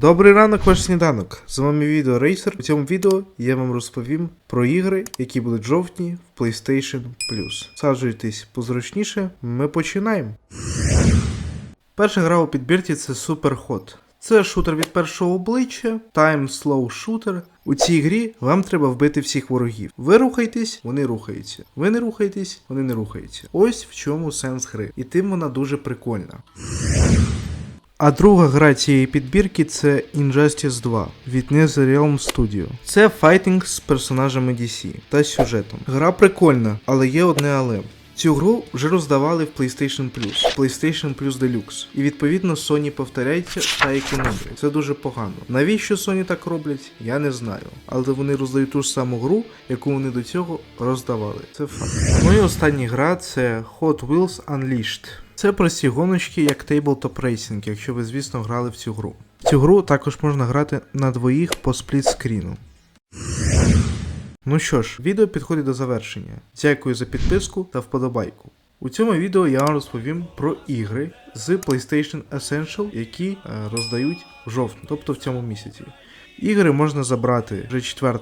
Добрий ранок, ваш сніданок. З вами відео Racer. У цьому відео я вам розповім про ігри, які будуть жовтні в PlayStation Plus. Саджуйтесь позручніше, ми починаємо. Перша гра у підбірці це Super Hot. Це шутер від першого обличчя, Slow Shooter. У цій грі вам треба вбити всіх ворогів. Ви рухаєтесь, вони рухаються. Ви не рухаєтесь, вони не рухаються. Ось в чому сенс гри. І тим вона дуже прикольна. А друга гра цієї підбірки це Injustice 2 від NetherRealm Studio. Це файтинг з персонажами DC та сюжетом. Гра прикольна, але є одне але. Цю гру вже роздавали в PlayStation Plus, PlayStation Plus Deluxe. І відповідно Sony повторяється та економлять. Це дуже погано. Навіщо Sony так роблять, я не знаю. Але вони роздають ту ж саму гру, яку вони до цього роздавали. Це факт. Ну і остання гра це Hot Wheels Unleashed. Це прості гоночки як Tabletop Racing, якщо ви, звісно, грали в цю гру. Цю гру також можна грати на двоїх по сплітскріну. Ну що ж, відео підходить до завершення. Дякую за підписку та вподобайку. У цьому відео я вам розповім про ігри з PlayStation Essential, які е, роздають в жовтні, тобто в цьому місяці. Ігри можна забрати вже 4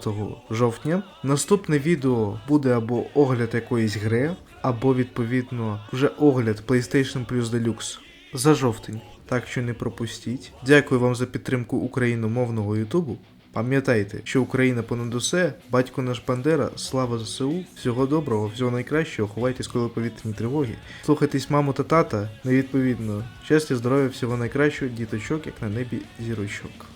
жовтня. Наступне відео буде або огляд якоїсь гри, або відповідно вже огляд PlayStation Plus Deluxe за жовтень. Так що не пропустіть. Дякую вам за підтримку україномовного Ютубу. Пам'ятайте, що Україна понад усе, батько наш Бандера, слава ЗСУ, всього доброго, всього найкращого, ховайтесь, коли повітряні тривоги. Слухайтесь маму та тата, невідповідно. Щастя, здоров'я, всього найкращого, діточок, як на небі зірочок.